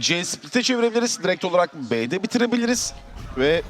C split'e çevirebiliriz. Direkt olarak B'de bitirebiliriz. Ve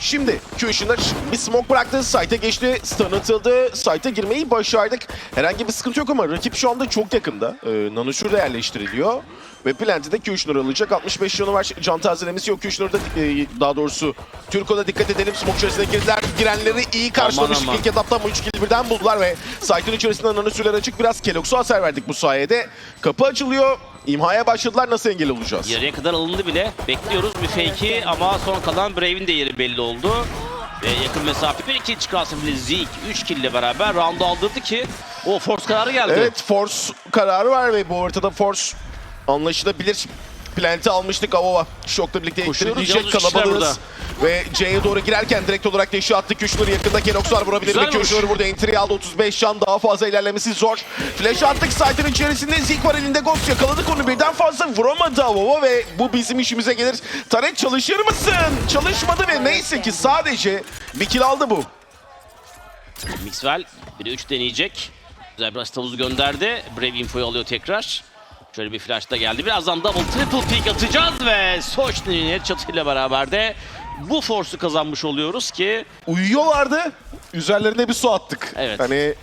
Şimdi Kushner bir smoke bıraktı. Site'e geçti. Stun atıldı. Site'e girmeyi başardık. Herhangi bir sıkıntı yok ama rakip şu anda çok yakında. Ee, Nano şurada yerleştiriliyor. Ve Plant'de Kushner alacak. 65 canı var. Can tazelemesi yok. Kushner'da e, daha doğrusu Türko'da dikkat edelim. Smoke içerisine girdiler. Girenleri iyi karşılamış. aman. İlk etapta ama 3 kill birden buldular ve site'ın içerisinde Nano süreler açık. Biraz Kelox'u hasar verdik bu sayede. Kapı açılıyor. İmhaya başladılar. Nasıl engel olacağız? Yarıya kadar alındı bile. Bekliyoruz bir fake'i ama son kalan Brave'in de yeri belli oldu. Ve yakın mesafe bir iki çıkarsın bile Zeke 3 kill ile beraber round'u aldırdı ki o force kararı geldi. Evet Force kararı var ve bu haritada Force anlaşılabilir. Plant'i almıştık Avova. Şokla birlikte kişiler kalabalığız. Ve C'ye doğru girerken direkt olarak deşi attı. Küşnur yakında Kelox var vurabilir mi? Vuruş. burada entry aldı 35 can daha fazla ilerlemesi zor. Flash attık site'ın içerisinde Zeke var elinde Ghost yakaladık onu birden fazla vuramadı Avova ve bu bizim işimize gelir. Taret çalışır mısın? Çalışmadı ve neyse ki sadece bir kill aldı bu. Mixwell 1'e 3 deneyecek. Güzel bir asist havuzu gönderdi. Brave infoyu alıyor tekrar. Şöyle bir flash da geldi. Birazdan double triple pick atacağız ve Sochni'nin çatıyla beraber de bu force'u kazanmış oluyoruz ki uyuyorlardı. Üzerlerine bir su attık. Evet. Hani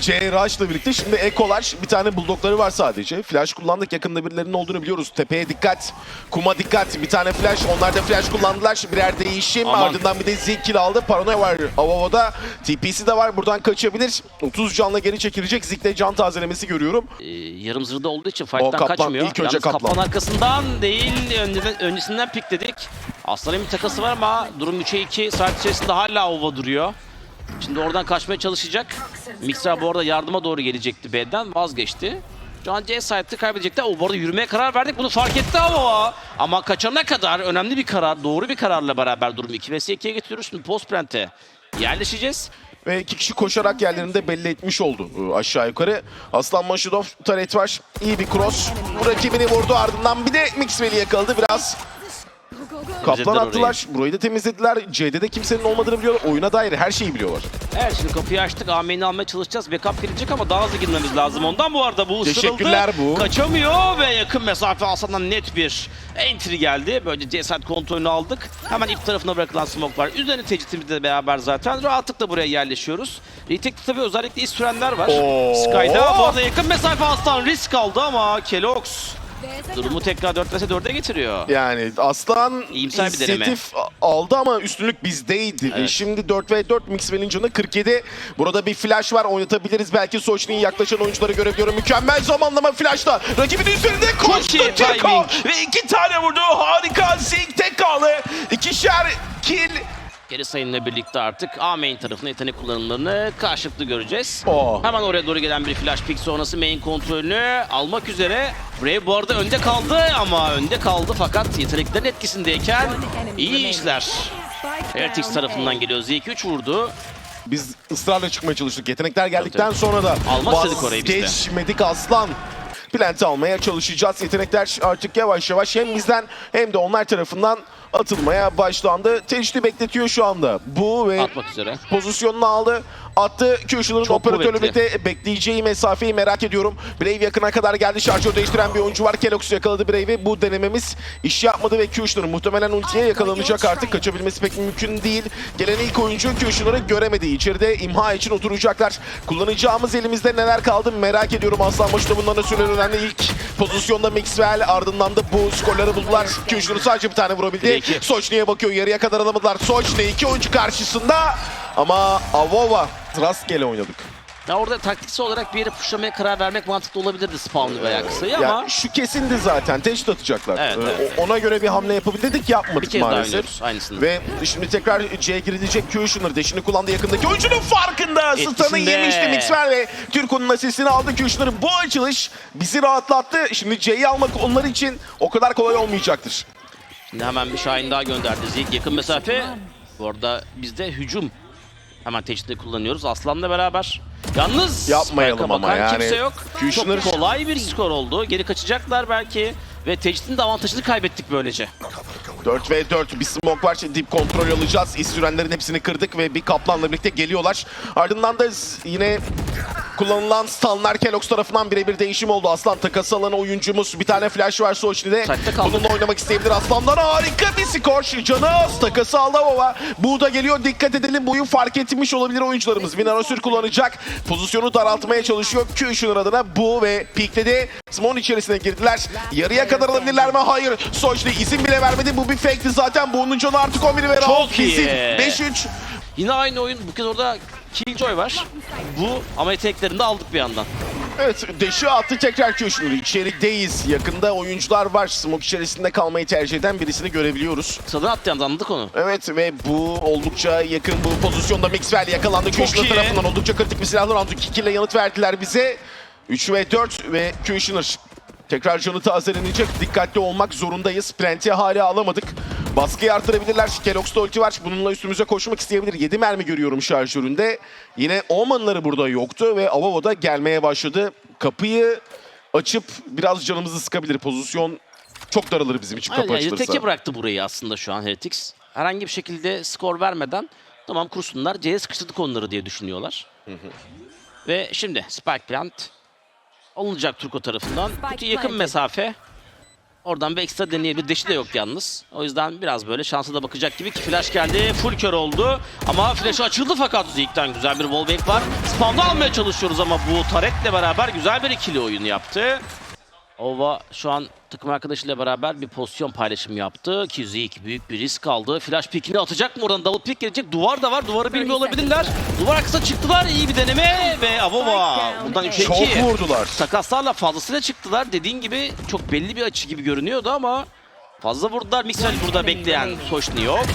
C Rush'la birlikte şimdi Ekolar bir tane bulldogları var sadece. Flash kullandık. Yakında birilerinin olduğunu biliyoruz. Tepeye dikkat. Kuma dikkat. Bir tane flash. Onlar da flash kullandılar. Birer değişim. Aman. Ardından bir de Zeke kill aldı. Paranoya var Avova'da. TP'si de var. Buradan kaçabilir. 30 canla geri çekilecek. Zeke'de can tazelemesi görüyorum. e, yarım zırhda olduğu için fight'tan Kaplan, kaçmıyor. ilk önce Yalnız Kaplan. Kaplan arkasından değil önceden, öncesinden pikledik. Aslan'ın bir takası var ama durum 3'e 2. Saat içerisinde hala ova duruyor. Şimdi oradan kaçmaya çalışacak. Mixer bu arada yardıma doğru gelecekti B'den vazgeçti. Şu an C site'ı kaybedecekler. O bu arada yürümeye karar verdik. Bunu fark etti ama ama kaçana kadar önemli bir karar, doğru bir kararla beraber durumu 2 vs 2'ye getiriyoruz. Şimdi post prent'e yerleşeceğiz. Ve iki kişi koşarak yerlerini de belli etmiş oldu e, aşağı yukarı. Aslan Maşudov taret var. İyi bir cross. Bu rakibini vurdu ardından bir de Mixwell'i yakaladı biraz. Kaplan Temizlediler attılar. Burayı da temizlediler. C'de de kimsenin olmadığını biliyorlar. Oyuna dair her şeyi biliyorlar. Evet şimdi kapıyı açtık. AM'ini almaya çalışacağız. Backup gelecek ama daha hızlı girmemiz lazım. Ondan bu arada bu ısırıldı. Teşekkürler bu. Kaçamıyor ve yakın mesafe Hasan'dan net bir entry geldi. Böylece cesaret kontrolünü aldık. Hemen ip tarafına bırakılan smoke var. Üzerine tecritimizle beraber zaten rahatlıkla buraya yerleşiyoruz. Retek'te tabii özellikle iz sürenler var. Oo. Sky'da bu arada yakın mesafe Aslan risk aldı ama Kelox durumu tekrar 4 vs 4'e getiriyor. Yani Aslan İyimser bir deneme. inisiyatif aldı ama üstünlük bizdeydi. E, Evet. Şimdi 4 ve 4 Mixwell'in canı 47. Burada bir flash var. Oynatabiliriz. Belki Soçni'nin yaklaşan oyuncuları görebiliyorum. Mükemmel zamanlama flashta. Rakibin üzerinde koştu. iyi Teko. timing. Ve iki tane vurdu. Harika. Zing tek kaldı. İkişer kill. Geri sayımla birlikte artık A main tarafında yetenek kullanımlarını karşılıklı göreceğiz. Oh. Hemen oraya doğru gelen bir flash pick sonrası main kontrolünü almak üzere. Brave bu arada önde kaldı ama önde kaldı fakat yeteneklerin etkisindeyken iyi işler. Heretics tarafından geliyor. Zeke 3 vurdu. Biz ısrarla çıkmaya çalıştık. Yetenekler geldikten sonra da Almaz dedik orayı biz de. vazgeçmedik aslan. Plant'i almaya çalışacağız. Yetenekler artık yavaş yavaş hem bizden hem de onlar tarafından atılmaya başlandı. Teşri bekletiyor şu anda. Bu ve Atmak üzere. pozisyonunu aldı. Attı. Çok operatörü birlikte bekleyeceği mesafeyi merak ediyorum. Brave yakına kadar geldi. Şarjör değiştiren bir oyuncu var. Kelox yakaladı Brave'i. Bu denememiz iş yapmadı ve Kushner muhtemelen ultiye yakalanacak artık. Kaçabilmesi pek mümkün değil. Gelen ilk oyuncu Kushner'ı göremedi. İçeride imha için oturacaklar. Kullanacağımız elimizde neler kaldı merak ediyorum. Aslan başında bundan da süren önemli ilk pozisyonda Mixwell ardından da bu skorları buldular. Kushner sadece bir tane vurabildi. De. Soçni'ye bakıyor. Yarıya kadar alamadılar. Soçni iki oyuncu karşısında ama Avova rastgele oynadık. Ya orada taktiksel olarak bir yere pushlamaya karar vermek mantıklı olabilirdi spawnlı veya kısayı ama Ya şu kesindi zaten. Teşhit atacaklar. Evet, Ee, evet. o- Ona göre bir hamle yapabilirdik yapmadık bir kez daha maalesef. oynuyoruz aynısını. Ve şimdi tekrar C'ye girilecek Kushner. Deşini kullandı yakındaki oyuncunun farkında. Etkisinde. yemişti Mixer ve Türko'nun asistini aldı Kushner'ın. Bu açılış bizi rahatlattı. Şimdi C'yi almak onlar için o kadar kolay olmayacaktır. Şimdi hemen bir Şahin daha gönderdi. Zeke yakın mesafe. Bu arada biz de hücum hemen teçhidi kullanıyoruz Aslan'la beraber. Yalnız Yapmayalım ama yani. kimse yok. Çok kolay bir skor oldu. Geri kaçacaklar belki. Ve teçhidin de avantajını kaybettik böylece. 4 ve 4 bir smoke var. Şimdi dip kontrol alacağız. İz sürenlerin hepsini kırdık ve bir kaplanla birlikte geliyorlar. Ardından da yine kullanılan stunlar Kelox tarafından birebir değişim oldu. Aslan takas alan oyuncumuz. Bir tane flash var Soçli'de. Bununla oynamak isteyebilir Aslan'dan. Harika bir skor. Canı az. Takası aldı ama bu da geliyor. Dikkat edelim. Boyu fark etmiş olabilir oyuncularımız. Vinarosür kullanacak. Pozisyonu daraltmaya çalışıyor. Q'şunun adına bu ve pikledi. Smon içerisine girdiler. Yarıya kadar alabilirler mi? Hayır. Soçli izin bile vermedi. Bu bir fake'ti zaten. Bunun canı artık 11 ve round iyi. kesin. 5-3. Yine aynı oyun. Bu kez orada Killjoy var. Bu ama yeteneklerini de aldık bir yandan. Evet, deşi attı tekrar Q'şunu. İçerideyiz. Yakında oyuncular var. Smoke içerisinde kalmayı tercih eden birisini görebiliyoruz. Kısadan attı yalnız anladık onu. Evet ve bu oldukça yakın bu pozisyonda Mixwell yakalandı. İyi. tarafından oldukça kritik bir silahlı round. 2 ile yanıt verdiler bize. 3 ve 4 ve Q'şunu tekrar canı tazelenecek. Dikkatli olmak zorundayız. Plant'i hala alamadık. Baskıyı artırabilirler. Kelox'ta ulti var. Bununla üstümüze koşmak isteyebilir. 7 mermi görüyorum şarjöründe. Yine Omen'ları burada yoktu ve Avavo da gelmeye başladı. Kapıyı açıp biraz canımızı sıkabilir. Pozisyon çok daralır bizim için kapı Aynen, açılırsa. teke bıraktı burayı aslında şu an Heretics. Herhangi bir şekilde skor vermeden tamam kursunlar C'ye sıkıştırdık onları diye düşünüyorlar. Ve şimdi Spike Plant alınacak Turko tarafından. Kötü yakın mesafe. Oradan bir ekstra deneyebilir. Deşi de yok yalnız. O yüzden biraz böyle şansa da bakacak gibi ki flash geldi. Full kör oldu. Ama flash'ı açıldı fakat Zeke'den güzel bir wallbang var. Spawn'da almaya çalışıyoruz ama bu Tarek'le beraber güzel bir ikili oyun yaptı. Ova şu an takım arkadaşıyla beraber bir pozisyon paylaşımı yaptı. Ki Zeke büyük bir risk aldı. Flash pickini atacak mı oradan? Double pick gelecek. Duvar da var. Duvarı bilmiyor olabilirler. Duvar arkasına çıktılar. İyi bir deneme ve Avova buradan 3'e 2. Çok vurdular. Takaslarla fazlasıyla çıktılar. Dediğin gibi çok belli bir açı gibi görünüyordu ama fazla vurdular. Mixwell burada bekleyen Soşni yok.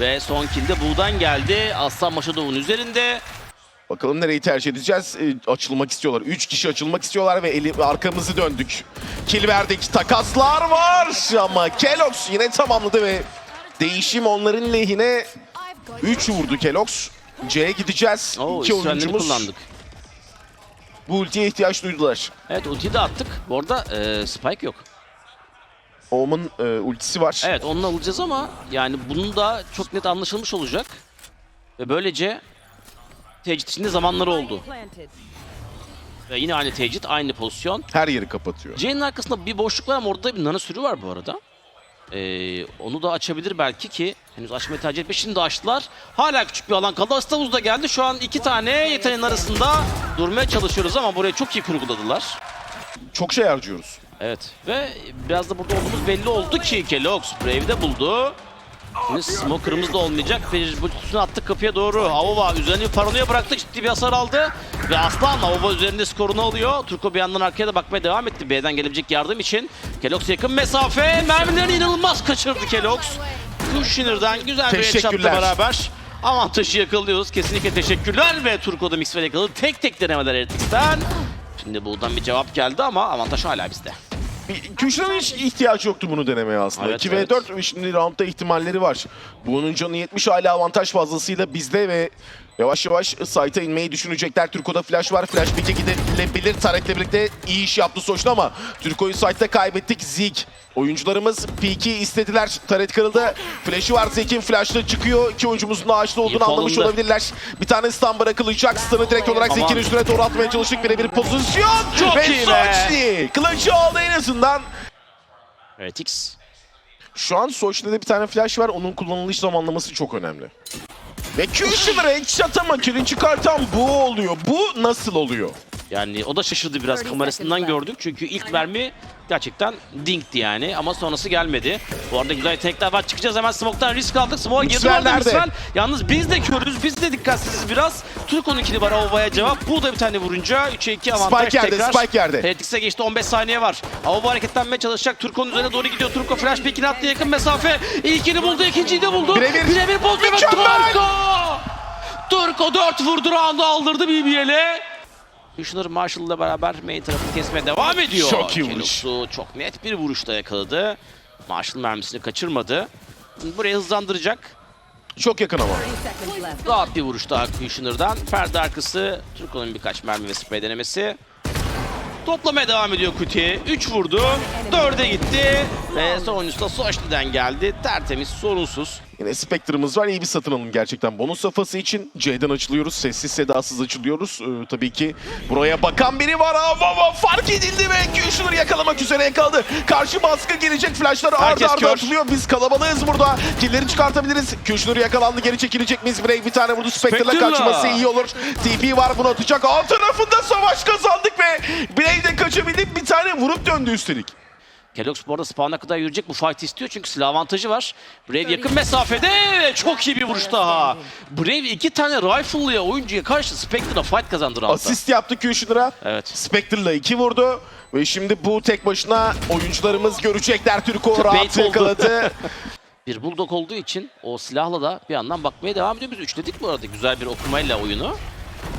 Ve son kill de Buğ'dan geldi. Aslan Maşadov'un üzerinde. Bakalım nereyi tercih edeceğiz. Ee, açılmak istiyorlar. 3 kişi açılmak istiyorlar ve eli, arkamızı döndük. Kill verdik. Takaslar var ama Kelox yine tamamladı ve değişim onların lehine 3 vurdu Kelox. C'ye gideceğiz. Oo, İki oyuncumuz kullandık. bu ultiye ihtiyaç duydular. Evet ultiyi de attık. Bu arada e, Spike yok. Omen e, ultisi var. Evet onu alacağız ama yani bunun da çok net anlaşılmış olacak. Ve böylece tecrit içinde zamanları oldu. Ve yine aynı tecrit, aynı pozisyon. Her yeri kapatıyor. C'nin arkasında bir boşluk var ama orada bir nano sürü var bu arada. Ee, onu da açabilir belki ki henüz açmayı tercih etmiş. Şimdi açtılar. Hala küçük bir alan kaldı. Astavuz da geldi. Şu an iki tane yeteneğin arasında durmaya çalışıyoruz ama burayı çok iyi kurguladılar. Çok şey harcıyoruz. Evet ve biraz da burada olduğumuz belli oldu ki Kelox Brave'i de buldu. Şimdi Smoker'ımız da olmayacak. Üstüne attık kapıya doğru. Avova üzerine bir paranoya bıraktı. Ciddi bir hasar aldı. Ve Aslan Avova üzerinde skorunu alıyor. Turko bir yandan arkaya da bakmaya devam etti. B'den gelebilecek yardım için. Kelox yakın mesafe. Mermilerini inanılmaz kaçırdı Kelox. Kushner'dan güzel bir headshot'la beraber avantajı yakalıyoruz. Kesinlikle teşekkürler ve Turko'da Mixwell yakaladı. Tek tek denemeler Heretics'ten. Şimdi buradan bir cevap geldi ama avantaj hala bizde. Küşler'in hiç ihtiyacı yoktu bunu denemeye aslında. Evet, 2 ve evet. 4 ve şimdi roundda ihtimalleri var. Bunun canı 70 hala avantaj fazlasıyla bizde ve yavaş yavaş site'a inmeyi düşünecekler. Türko'da flash var. Flash pick'e gidebilir. Tarek'le birlikte iyi iş yaptı Soçlu ama Türko'yu site'da kaybettik. Zik. Oyuncularımız P2 istediler. Taret kırıldı. Flash'ı var. Zek'in flash'la çıkıyor. İki oyuncumuzun ağaçta olduğunu İlk anlamış olabilirler. Bir tane stun bırakılacak. Stun'ı direkt olarak. Zek'in üstüne doğru atmaya çalıştık. Birebir pozisyon. Çok ve iyi. Soçli. Clutch'ı aldı en azından. Heretics. Şu an Soçli'de bir tane flash var. Onun kullanılış zamanlaması çok önemli. Ve Q'şunları headshot ama kill'i çıkartan bu oluyor. Bu nasıl oluyor? Yani o da şaşırdı biraz 30 kamerasından gördük. Çünkü ilk mermi gerçekten dingti yani ama sonrası gelmedi. Bu arada güzel yetenekler var. Çıkacağız hemen Smoke'tan risk aldık. Smoke'a girdi orada? Mixwell. Yalnız biz de körüz. Biz de dikkatsiziz biraz. Turko'nun ikili var Avova'ya cevap. Bu da bir tane vurunca 3'e 2 avantaj Spike yerde, tekrar. Spike yerde. Heretics'e geçti 15 saniye var. Avova hareketlenmeye çalışacak. Turko'nun üzerine doğru gidiyor. Turko flash pickini attı yakın mesafe. İlkini buldu, ikinciyi de buldu. Birebir. Birebir bozdu ve Mükemmel. Turko! Turko 4 vurdu roundu aldırdı BBL'e. Kushner Marshall'la beraber main tarafını kesmeye devam ediyor. Çok iyi vuruş. Çok net bir vuruşta yakaladı. Marshall mermisini kaçırmadı. Burayı hızlandıracak. Çok yakın ama. Rahat bir vuruş daha Kushner'dan. Perde arkası Turko'nun birkaç mermi ve spray denemesi. Toplamaya devam ediyor Kuti. 3 vurdu. 4'e gitti. Ve sonuncusu da Soçli'den geldi. Tertemiz, sorunsuz. Yine Spectre'ımız var. İyi bir satın alım gerçekten. Bonus safhası için C'den açılıyoruz. Sessiz sedasız açılıyoruz. Ee, tabii ki buraya bakan biri var ama fark edildi ve Kushner yakalamak üzere yakaladı. Karşı baskı gelecek. Flashlar arda kör. atılıyor. Biz kalabalığız burada. Killleri çıkartabiliriz. Kushner yakalandı. Geri çekilecek miyiz? Brave bir tane vurdu. Spectre'la. kaçması iyi olur. TP var bunu atacak. Alt tarafında savaş kazandık ve Brave de kaçabildik. Bir tane vurup döndü üstelik. Kelox bu arada spawn'a kadar yürüyecek bu fight istiyor çünkü silah avantajı var. Brave yakın mesafede çok iyi bir vuruş daha. Brave iki tane rifle'lıya oyuncuya karşı Spectre'la fight kazandı roundda. Asist yaptı Kushner'a. Evet. Spectre'la 2 vurdu. Ve şimdi bu tek başına oyuncularımız görecekler. Türko rahat yakaladı. Bir bulldog olduğu için o silahla da bir yandan bakmaya devam ediyor. Biz üçledik bu arada güzel bir okumayla oyunu.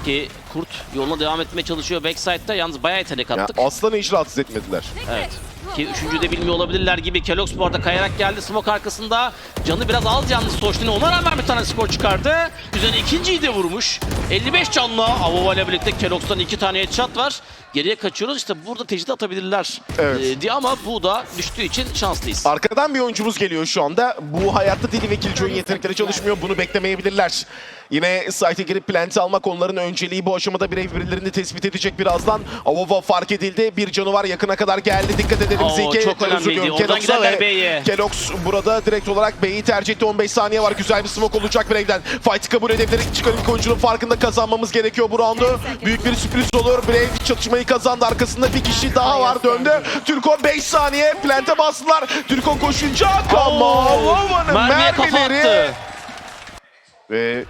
Ki Kurt yoluna devam etmeye çalışıyor backside'da. Yalnız bayağı yetenek ya, attık. aslanı hiç rahatsız etmediler. Evet. Ki üçüncüyü de bilmiyor olabilirler gibi. Kelox bu arada kayarak geldi. Smoke arkasında. Canı biraz az yalnız Soştin'e. Ona rağmen bir tane skor çıkardı. Üzerine ikinciyi de vurmuş. 55 canlı. Avova ile birlikte Kelox'tan iki tane headshot var. Geriye kaçıyoruz. İşte burada tecrit atabilirler. Evet. Ee, diye ama bu da düştüğü için şanslıyız. Arkadan bir oyuncumuz geliyor şu anda. Bu hayatta deli ve killjoy yetenekleri çalışmıyor. Bunu beklemeyebilirler. Yine site'e girip plant'i almak onların önceliği bu aşamada ev birilerini tespit edecek birazdan. Avova fark edildi. Bir canı var yakına kadar geldi. Dikkat edelim Oo, Zeki. çok önemliydi. Oradan giderler B'ye. Kelox burada direkt olarak B'yi tercih etti. 15 saniye var. Güzel bir smoke olacak Brave'den. Fight'ı kabul edebilir. Çıkan ilk oyuncunun farkında kazanmamız gerekiyor bu roundu. Büyük bir sürpriz olur. Brave çatışmayı kazandı. Arkasında bir kişi daha var. Döndü. Türko 5 saniye. Plant'e bastılar. Türko koşunca ama kafa mermileri ve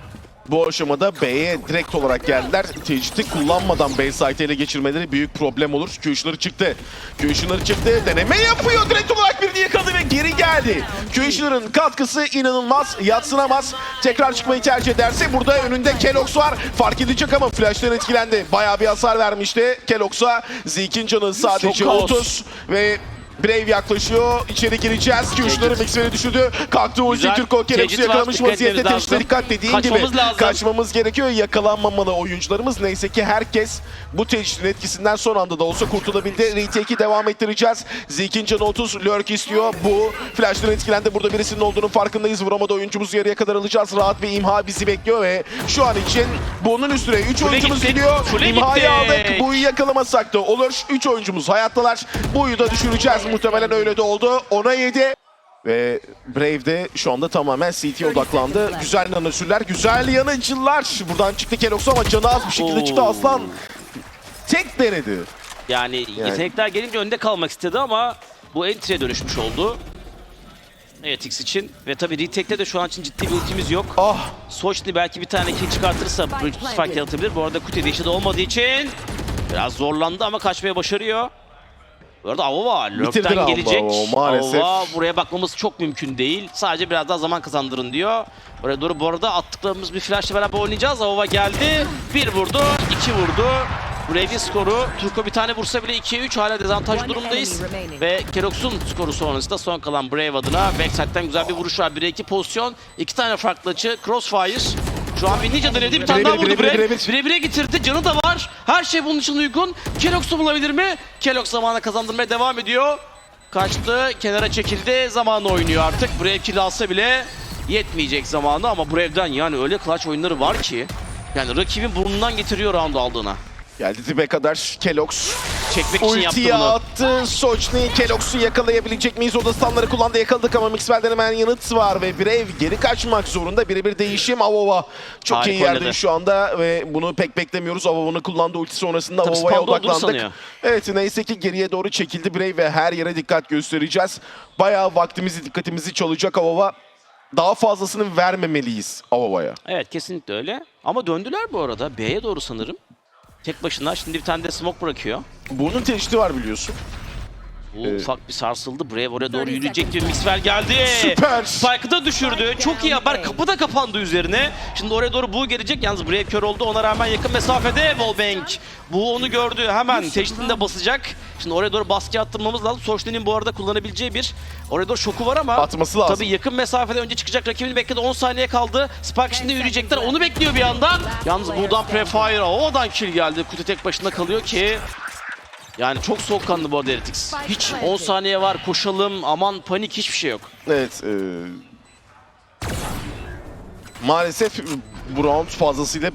bu aşamada B'ye direkt olarak geldiler. Tecidi kullanmadan B site'i ele geçirmeleri büyük problem olur. Kushner çıktı. Kushner çıktı. Deneme yapıyor. Direkt olarak birini yakaladı ve geri geldi. Kushner'ın katkısı inanılmaz. Yatsınamaz. Tekrar çıkmayı tercih ederse burada önünde Kelox var. Fark edecek ama flash'tan etkilendi. Bayağı bir hasar vermişti Kelox'a. Zeke'in canı sadece Çok kaos. 30 ve Brave yaklaşıyor. İçeri gireceğiz. Kushner'ı mixer'e düşürdü. Kalktı ulti. Türko var. yakalamış vaziyette. lazım. dikkat dediğin gibi. Kaçmamız lazım. Kaçmamız gerekiyor. Yakalanmamalı oyuncularımız. Neyse ki herkes bu tecritin etkisinden son anda da olsa kurtulabildi. Retake'i devam ettireceğiz. Zeke'in canı 30. Lurk istiyor. Bu flash'tan etkilendi. Burada birisinin olduğunun farkındayız. Vuramadı oyuncumuzu yarıya kadar alacağız. Rahat bir imha bizi bekliyor ve şu an için bunun üstüne 3 Kule oyuncumuz gittik, geliyor. kule İmhayı aldık. Bu'yu yakalamasak da olur. 3 oyuncumuz hayattalar. Bu'yu da düşüreceğiz. Muhtemelen öyle de oldu. Ona 7. Ve Brave de şu anda tamamen CT odaklandı. Güzel nanosürler, güzel yanıcılar. Buradan çıktı Kelox ama canı az bir şekilde Oo. çıktı Aslan. Tek denedi. Yani, yetenekler gelince önde kalmak istedi ama bu entry'e dönüşmüş oldu. Evet X için ve tabii retake'te de şu an için ciddi bir ultimiz yok. Ah Soçni belki bir tane kill çıkartırsa Bridge Spike yaratabilir. Bu arada Kuti de olmadığı için biraz zorlandı ama kaçmaya başarıyor. Bu arada Avova roundu gelecek. Avova, buraya bakmamız çok mümkün değil. Sadece biraz daha zaman kazandırın diyor. Buraya doğru bu arada attıklarımız bir flashla beraber oynayacağız. Avova geldi. Bir vurdu, iki vurdu. Brave'in skoru. Turko bir tane vursa bile 2'ye 3 hala dezavantaj durumdayız. Ve Kerox'un skoru sonrasında son kalan Brave adına backside'den güzel bir vuruş var. 1'e 2 pozisyon. iki tane farklı açı. Crossfire. Şu an bir ninja denedi. Bir tane daha vurdu Brave. bire bir. Bire getirdi. Canı da var. Her şey bunun için uygun. Kelox'u bulabilir mi? Kelox zamana kazandırmaya devam ediyor. Kaçtı. Kenara çekildi. Zamanı oynuyor artık. Brave kill alsa bile yetmeyecek zamanı ama Brave'den yani öyle clutch oyunları var ki yani rakibin burnundan getiriyor round aldığına. Geldi dibe kadar Kelox. Çekmek için yaptı Ultiyi bunu. attı. Sochni Kelox'u yakalayabilecek miyiz? O da stunları kullandı. Yakaladık ama Mixwell'den hemen yanıt var ve Brave geri kaçmak zorunda. Birebir değişim Avova. Çok Harika iyi yerde oynadı. şu anda ve bunu pek beklemiyoruz. Avova'nın kullandığı ulti sonrasında Tabii Avova'ya olduğunu odaklandık. sanıyor. Evet neyse ki geriye doğru çekildi Brave ve her yere dikkat göstereceğiz. Bayağı vaktimizi, dikkatimizi çalacak Avova. Daha fazlasını vermemeliyiz Avova'ya. Evet kesinlikle öyle. Ama döndüler bu arada. B'ye doğru sanırım. Tek başına. Şimdi bir tane de smoke bırakıyor. Bunun teşhidi var biliyorsun. Bu Evet. ufak bir sarsıldı. Brave oraya doğru yürüyecek. Mixwell geldi. Süper. Spike'ı da düşürdü. Çok iyi haber. Kapı da kapandı üzerine. Şimdi oraya doğru bu gelecek. Yalnız Brave kör oldu. Ona rağmen yakın mesafede Wallbang. Bu onu gördü. Hemen teşhidini de basacak. Şimdi oraya doğru baskı attırmamız lazım. Soşlin'in bu arada kullanabileceği bir oraya doğru şoku var ama Atması lazım. Tabii yakın mesafede önce çıkacak rakibini bekledi. 10 saniye kaldı. Spike şimdi yürüyecekler. Onu bekliyor bir yandan. Yalnız buradan Prefire. O'dan kill geldi. Kuti tek başına kalıyor ki yani çok soğukkanlı bu arada Heretics. Hiç 10 saniye var koşalım aman panik hiçbir şey yok. Evet. E, maalesef bu fazlasıyla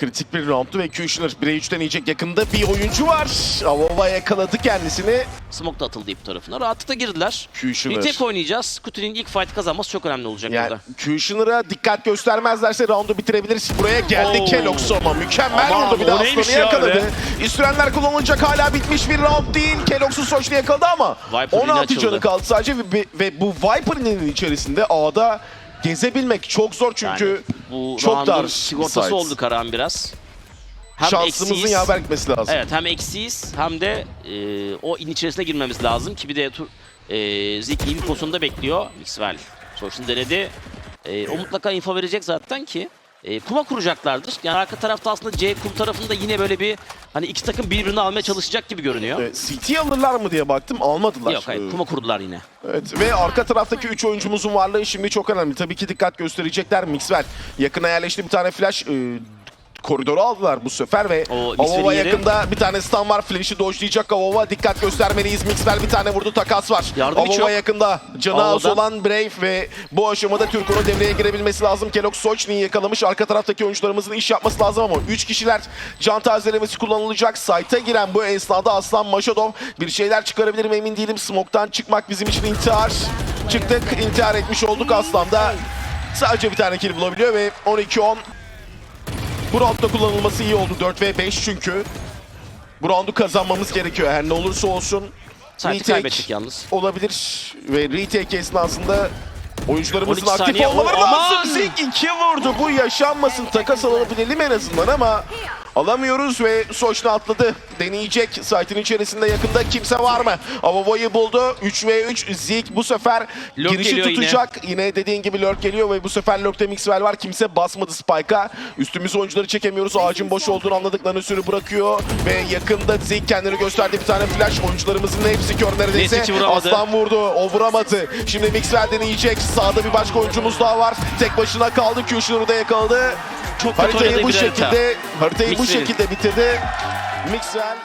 kritik bir roundtu ve Kushner 1'e 3 deneyecek yakında bir oyuncu var. Avova yakaladı kendisini. Smoke da atıldı ip tarafına. Rahatlıkla girdiler. Kushner. Retake oynayacağız. Kutu'nun ilk fight kazanması çok önemli olacak Yani burada. Kushner'a dikkat göstermezlerse roundu bitirebiliriz. Buraya geldi. Kelox ama mükemmel Aman, vurdu bir de Aslan'ı ya yakaladı. öyle? İstürenler kullanılacak hala bitmiş bir round değil. Kelox'u Soçlu yakaladı ama Viper yine 16 açıldı. canı kaldı sadece ve, ve bu Viper'ın içerisinde A'da gezebilmek çok zor çünkü Yani bu çok dar sigortası site. oldu Karan biraz. Hem Şansımızın eksiyiz. yaver gitmesi lazım. Evet hem eksiyiz hem de e, o in içerisine girmemiz lazım ki bir de tur, e, Zik bir pozisyonda bekliyor. Mixwell sonuçta denedi. E, o mutlaka info verecek zaten ki e, kuma kuracaklardır. Yani arka tarafta aslında C kum tarafında yine böyle bir hani iki takım birbirini almaya çalışacak gibi görünüyor. Evet, CT alırlar mı diye baktım almadılar. Yok hayır Ee, kuma kurdular yine. Evet ve arka taraftaki 3 oyuncumuzun varlığı şimdi çok önemli. Tabii ki dikkat gösterecekler. Mixwell yakına yerleşti bir tane flash. e, koridoru aldılar bu sefer ve Avova yakında bir tane stun var. Flash'i dojlayacak Avova. Dikkat göstermeliyiz. Mixwell bir tane vurdu. Takas var. Avova yakında. Canı az olan Brave ve bu aşamada Türko'nun devreye girebilmesi lazım. Kellogg Sochni'yi yakalamış. Arka taraftaki oyuncularımızın iş yapması lazım ama 3 kişiler can tazelemesi kullanılacak. Site'a giren bu esnada Aslan Maşadov bir şeyler çıkarabilir mi emin değilim. Smoke'tan çıkmak bizim için intihar. Çıktık, intihar etmiş olduk Aslan'da. Sadece bir tane kill bulabiliyor ve 12-10. Bu roundda kullanılması iyi oldu. 4 ve 5 çünkü. Bu roundu kazanmamız gerekiyor. Her ne olursa olsun. Retake kaybettik yalnız. Olabilir ve retake esnasında oyuncularımızın 12 aktif olmaları lazım. Zik 2 vurdu. Bu yaşanmasın. Takas alabilelim en azından ama alamıyoruz ve Soçna atladı. Deneyecek. Site'in içerisinde yakında kimse var mı? Avavo'yu buldu. 3 ve 3. Zik bu sefer Lurk girişi geliyor yine. tutacak. Yine. dediğin gibi lurk geliyor ve bu sefer lurkte Mixwell var. Kimse basmadı Spike'a. Üstümüz oyuncuları çekemiyoruz. Ağacın boş olduğunu anladıklarını sürü bırakıyor. Ve yakında Zik kendini gösterdi. Bir tane flash. Oyuncularımızın hepsi kör neredeyse. Aslan vurdu. O vuramadı. Şimdi Mixwell deneyecek. Sağda bir başka oyuncumuz daha var. Tek başına kaldı. Kushner'ı da yakaladı. Çok Haritayı bu şekilde haritayı bu Mixwell'in. şekilde bitirdi. Mixwell